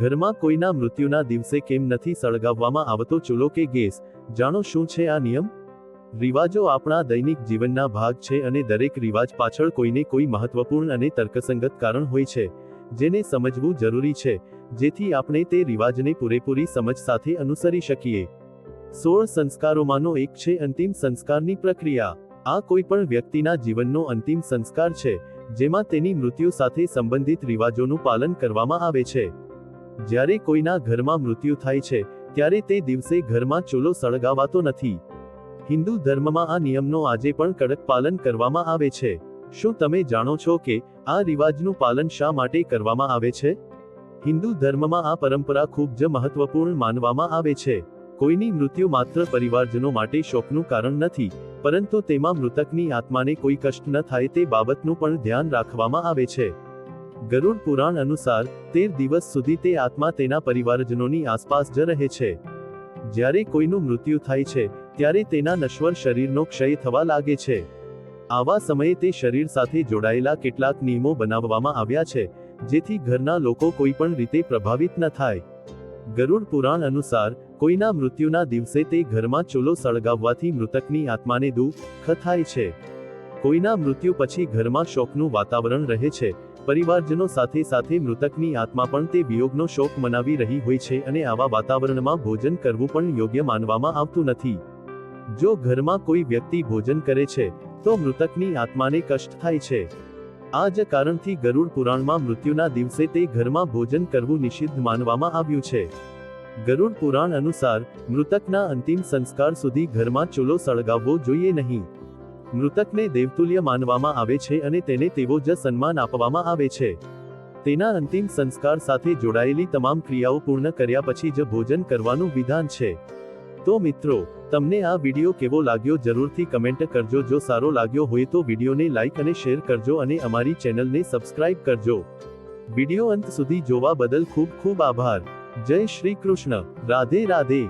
ઘરમાં કોઈના મૃત્યુના દિવસે કેમ નથી સળગાવવામાં આવતો ચૂલો કે ગેસ? જાણો શું છે આ નિયમ? રિવાજો આપણા દૈનિક જીવનના ભાગ છે અને દરેક રિવાજ પાછળ કોઈને કોઈ મહત્વપૂર્ણ અને તર્કસંગત કારણ હોય છે, જેને સમજવું જરૂરી છે, જેથી આપણે તે રિવાજને પૂરેપૂરી સમજ સાથે અનુસરી શકીએ. સોળ સંસ્કારોમાંનો એક છે અંતિમ સંસ્કારની પ્રક્રિયા. આ કોઈ પણ વ્યક્તિના જીવનનો અંતિમ સંસ્કાર છે, જેમાં તેની મૃત્યુ સાથે સંબંધિત રિવાજોનું પાલન કરવામાં આવે છે. જ્યારે કોઈના ઘરમાં મૃત્યુ થાય છે, ત્યારે તે દિવસે ઘરમાં ચૂલો સળગાવાતો નથી. હિન્દુ ધર્મમાં આ નિયમનો આજે પણ કડક પાલન કરવામાં આવે છે. શું તમે જાણો છો કે આ રિવાજનું પાલન શા માટે કરવામાં આવે છે? હિન્દુ ધર્મમાં આ પરંપરા ખૂબ જ મહત્વપૂર્ણ માનવામાં આવે છે. કોઈની મૃત્યુ માત્ર પરિવારજનો માટે શોકનું કારણ નથી, પરંતુ તેમાં મૃતકની આત્માને કોઈ કષ્ટ ન થાય તે બાબતનું પણ ધ્યાન રાખવામાં આવે છે. ગરુડ પુરાણ અનુસાર, તેર દિવસ સુધી તે આત્મા તેના પરિવારજનોની આસપાસ જ રહે છે. જ્યારે કોઈનું મૃત્યુ થાય છે, ત્યારે તેના નશ્વર શરીરનો ક્ષય થવા લાગે છે. આવા સમયે તે શરીર સાથે જોડાયેલા કેટલાક નિયમો બનાવવામાં આવ્યા છે, જેથી ઘરના લોકો કોઈ પણ રીતે પ્રભાવિત ન થાય. ગરુડ પુરાણ અનુસાર, કોઈના મૃત્યુના દિવસે તે ઘરમાં ચૂલો સળગાવવાથી મૃતકની આત્માને દુઃખ થાય છે. કોઈના મૃત્યુ પછી ઘરમાં શોકનું વાતાવરણ રહે છે પરિવારજનો સાથે સાથે મૃતકની આત્મા પણ તે વિયોગનો શોક મનાવી રહી હોય છે અને આવા વાતાવરણમાં ભોજન કરવું પણ યોગ્ય માનવામાં આવતું નથી. જો ઘરમાં કોઈ વ્યક્તિ ભોજન કરે છે, તો મૃતકની આત્માને કષ્ટ થાય છે. આ જ કારણથી ગરુડ પુરાણમાં મૃત્યુના દિવસે તે ઘરમાં ભોજન કરવું નિષિદ્ધ માનવામાં આવ્યું છે. ગરુડ પુરાણ અનુસાર, મૃતકના અંતિમ સંસ્કાર સુધી ઘરમાં ચૂલો સળગાવવો જોઈએ નહીં. મૃતકને દેવતુલ્ય માનવામાં આવે છે અને તેને તેવો જ સન્માન આપવામાં આવે છે. તેના અંતિમ સંસ્કાર સાથે જોડાયેલી તમામ ક્રિયાઓ પૂર્ણ કર્યા પછી જ ભોજન કરવાનું વિધાન છે. તો મિત્રો, તમને આ વિડિયો કેવો લાગ્યો જરૂરથી કમેન્ટ કરજો. જો સારો લાગ્યો હોય તો વિડિયોને લાઇક અને શેર કરજો અને અમારી ચેનલને સબસ્ક્રાઇબ કરજો. વિડિયો અંત સુધી જોવા બદલ ખૂબ ખૂબ આભાર. જય શ્રી કૃષ્ણ. રાધે રાધે.